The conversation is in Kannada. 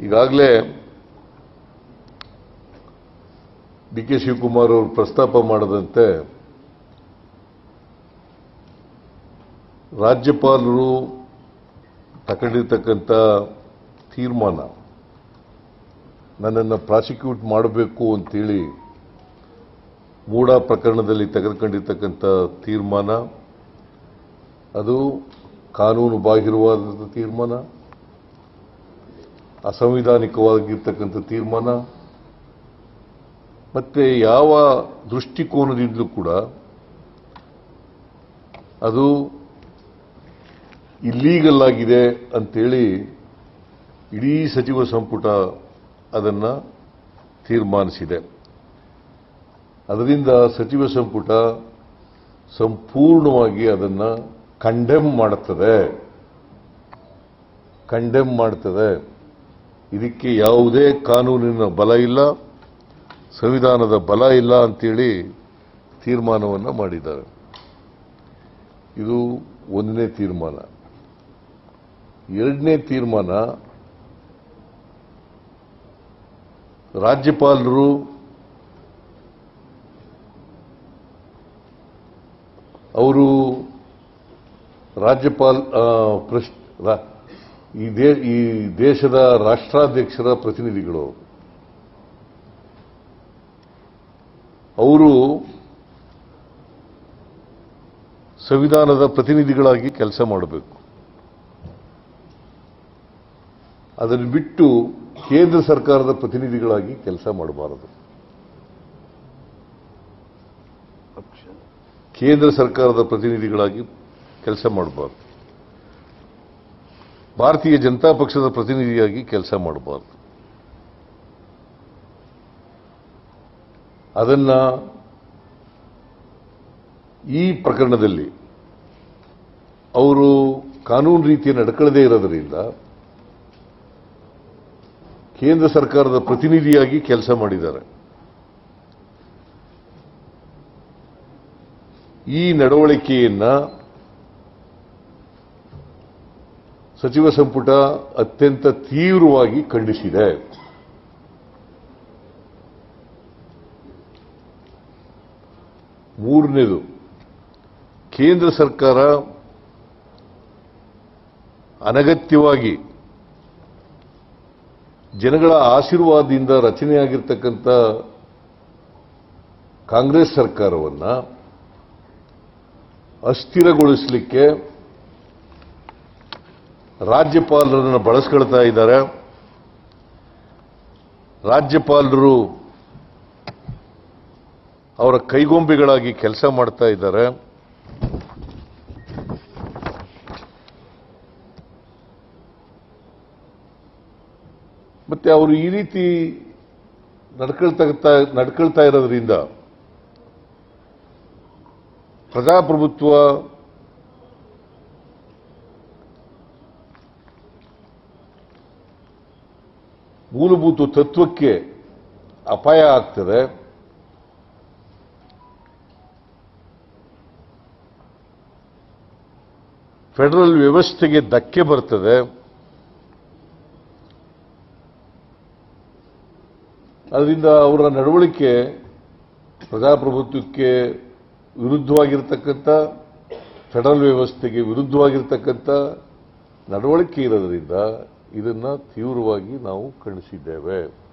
ಈಗಾಗಲೇ ಡಿ ಕೆ ಶಿವಕುಮಾರ್ ಅವರು ಪ್ರಸ್ತಾಪ ಮಾಡದಂತೆ ರಾಜ್ಯಪಾಲರು ತಗೊಂಡಿರ್ತಕ್ಕಂಥ ತೀರ್ಮಾನ, ನನ್ನನ್ನು ಪ್ರಾಸಿಕ್ಯೂಟ್ ಮಾಡಬೇಕು ಅಂತೇಳಿ ಮೂಡಾ ಪ್ರಕರಣದಲ್ಲಿ ತೆಗೆದುಕೊಂಡಿರ್ತಕ್ಕಂಥ ತೀರ್ಮಾನ, ಅದು ಕಾನೂನು ಬಾಹಿರವಾದಂಥ ತೀರ್ಮಾನ. ಅಸಂವಿಧಾನಿಕವಾಗಿರ್ತಕ್ಕಂಥ ತೀರ್ಮಾನ, ಮತ್ತೆ ಯಾವ ದೃಷ್ಟಿಕೋನದಿಂದಲೂ ಕೂಡ ಅದು ಇಲ್ಲೀಗಲ್ ಆಗಿದೆ ಅಂತೇಳಿ ಇಡೀ ಸಚಿವ ಸಂಪುಟ ಅದನ್ನು ತೀರ್ಮಾನಿಸಿದೆ. ಅದರಿಂದ ಸಚಿವ ಸಂಪುಟ ಸಂಪೂರ್ಣವಾಗಿ ಅದನ್ನು ಕಂಡೆಮ್ ಮಾಡುತ್ತದೆ. ಕಂಡೆಮ್ ಮಾಡ್ತದೆ ಇದಕ್ಕೆ ಯಾವುದೇ ಕಾನೂನಿನ ಬಲ ಇಲ್ಲ ಸಂವಿಧಾನದ ಬಲ ಇಲ್ಲ ಅಂತೇಳಿ ತೀರ್ಮಾನವನ್ನು ಮಾಡಿದ್ದಾರೆ. ಇದು ಒಂದನೇ ತೀರ್ಮಾನ. ಎರಡನೇ ತೀರ್ಮಾನ ರಾಜ್ಯಪಾಲರು ಅವರು ರಾಜ್ಯಪಾಲ್ ಆ, ಪ್ರಶ್- ರಾ- ಈ ದೇ ಈ ದೇಶದ ರಾಷ್ಟ್ರಾಧ್ಯಕ್ಷರ ಪ್ರತಿನಿಧಿಗಳು ಅವರು ಸಂವಿಧಾನದ ಪ್ರತಿನಿಧಿಗಳಾಗಿ ಕೆಲಸ ಮಾಡಬೇಕು. ಅದನ್ನು ಬಿಟ್ಟು ಕೇಂದ್ರ ಸರ್ಕಾರದ ಪ್ರತಿನಿಧಿಗಳಾಗಿ ಕೆಲಸ ಮಾಡಬಾರದು. ಕೇಂದ್ರ ಸರ್ಕಾರದ ಪ್ರತಿನಿಧಿಗಳಾಗಿ ಕೆಲಸ ಮಾಡಬಾರ್ದು. ಭಾರತೀಯ ಜನತಾ ಪಕ್ಷದ ಪ್ರತಿನಿಧಿಯಾಗಿ ಕೆಲಸ ಮಾಡಬಾರ್ದು. ಅದನ್ನ ಈ ಪ್ರಕರಣದಲ್ಲಿ ಅವರು ಕಾನೂನು ರೀತಿಯ ನಡ್ಕೊಳ್ಳದೇ ಇರೋದರಿಂದ ಕೇಂದ್ರ ಸರ್ಕಾರದ ಪ್ರತಿನಿಧಿಯಾಗಿ ಕೆಲಸ ಮಾಡಿದ್ದಾರೆ. ಈ ನಡವಳಿಕೆಯನ್ನ ಸಚಿವ ಸಂಪುಟ ಅತ್ಯಂತ ತೀವ್ರವಾಗಿ ಖಂಡಿಸಿದೆ. ಮೂರನೇದು, ಕೇಂದ್ರ ಸರ್ಕಾರ ಅನಗತ್ಯವಾಗಿ ಜನಗಳ ಆಶೀರ್ವಾದದಿಂದ ರಚನೆಯಾಗಿರ್ತಕ್ಕಂಥ ಕಾಂಗ್ರೆಸ್ ಸರ್ಕಾರವನ್ನು ಅಸ್ಥಿರಗೊಳಿಸಲಿಕ್ಕೆ ರಾಜ್ಯಪಾಲರನ್ನು ಬಳಸ್ಕೊಳ್ತಾ ಇದ್ದಾರೆ. ರಾಜ್ಯಪಾಲರು ಅವರ ಕೈಗೊಂಬೆಗಳಾಗಿ ಕೆಲಸ ಮಾಡ್ತಾ ಇದ್ದಾರೆ. ಮತ್ತೆ ಅವರು ಈ ರೀತಿ ನಡ್ಕೊಳ್ತಾ ನಡ್ಕೊಳ್ತಾ ಇರೋದ್ರಿಂದ ಪ್ರಜಾಪ್ರಭುತ್ವ ಮೂಲಭೂತ ತತ್ವಕ್ಕೆ ಅಪಾಯ ಆಗ್ತದೆ. ಫೆಡರಲ್ ವ್ಯವಸ್ಥೆಗೆ ಧಕ್ಕೆ ಬರ್ತದೆ. ಅದರಿಂದ ಅವರ ನಡವಳಿಕೆ ಪ್ರಜಾಪ್ರಭುತ್ವಕ್ಕೆ ವಿರುದ್ಧವಾಗಿರ್ತಕ್ಕಂಥ, ಫೆಡರಲ್ ವ್ಯವಸ್ಥೆಗೆ ವಿರುದ್ಧವಾಗಿರ್ತಕ್ಕಂಥ ನಡವಳಿಕೆ ಇರೋದ್ರಿಂದ ಇದನ್ನ ತೀವ್ರವಾಗಿ ನಾವು ಖಂಡಿಸಿದ್ದೇವೆ.